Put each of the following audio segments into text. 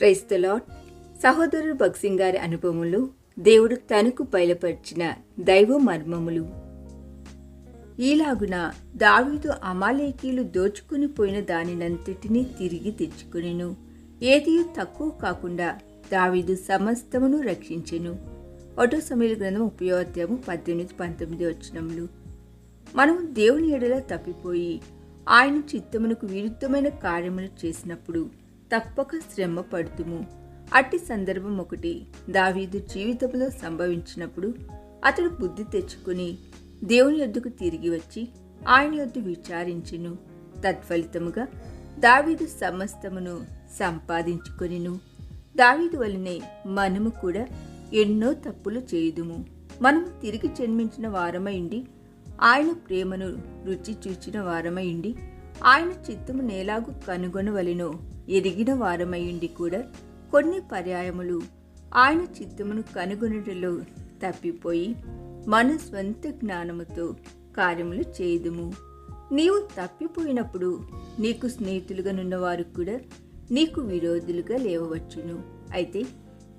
క్రైస్తలాట్ సహోదరుడు భక్సింగ్ గారి అనుభవములు దేవుడు తనకు బయలుపరిచిన దైవ మర్మములు. ఈలాగున దావీదు అమాలేకీలు దోచుకుని పోయిన దానినంతటినీ తిరిగి తెచ్చుకునెను. ఏది తక్కువ కాకుండా దావీదు సమస్తమును రక్షించెను. ఒటో సమీల గ్రంథం ఉపయోగత్యము పద్దెనిమిది పంతొమ్మిది వచ్చినములు మనం దేవుని ఎడల తప్పిపోయి ఆయన చిత్తమునకు విరుద్ధమైన కార్యములు చేసినప్పుడు తప్పక శ్రమ పడుతుము అట్టి సందర్భం ఒకటి దావీదు జీవితంలో సంభవించినప్పుడు అతడు బుద్ధి తెచ్చుకుని దేవుని యొద్దకు తిరిగి వచ్చి ఆయన యొద్ద విచారించును. తత్ఫలితముగా దావీదు సమస్తమును సంపాదించుకొనిను. దావీదు వలనే మనము కూడా ఎన్నో తప్పులు చేయుదుము. మనం తిరిగి జన్మించిన వారమైండి ఆయన ప్రేమను రుచి చూచిన వారమైండి ఆయన చిత్తము నేలాగు కనుగొనవలెనో. ఎరిగిన వారమైండి కూడా కొన్ని పర్యాయములు ఆయన చిత్తమును కనుగొనటలో తప్పిపోయి మన స్వంత జ్ఞానముతో కార్యములు చేయదుము. నీవు తప్పిపోయినప్పుడు నీకు స్నేహితులుగానున్నవారు కూడా నీకు విరోధులుగా లేవవచ్చును. అయితే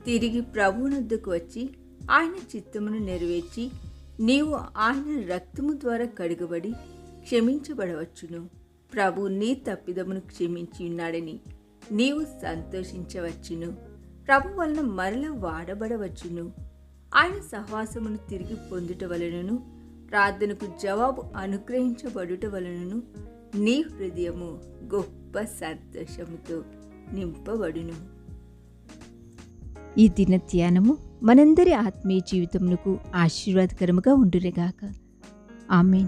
తిరిగి ప్రభువునొద్దకు వచ్చి ఆయన చిత్తమును నెరవేర్చి నీవు ఆయన రక్తము ద్వారా కడుగబడి క్షమించబడవచ్చును. ప్రభు నీ తప్పిదమును క్షమించి ఉన్నాడని నీవు సంతోషించవచ్చును. ప్రభు వలన మరల వాడబడవచ్చును. ఆయన సహవాసమును తిరిగి పొందుట వలనను ప్రార్థనకు జవాబు అనుగ్రహించబడుట వలనను నీ హృదయము గొప్ప సంతోషముతో నింపబడును. ఈ దిన ధ్యానము మనందరి ఆత్మీయ జీవితమునకు ఆశీర్వాదకరముగా ఉండురేగాక ఆమెన్.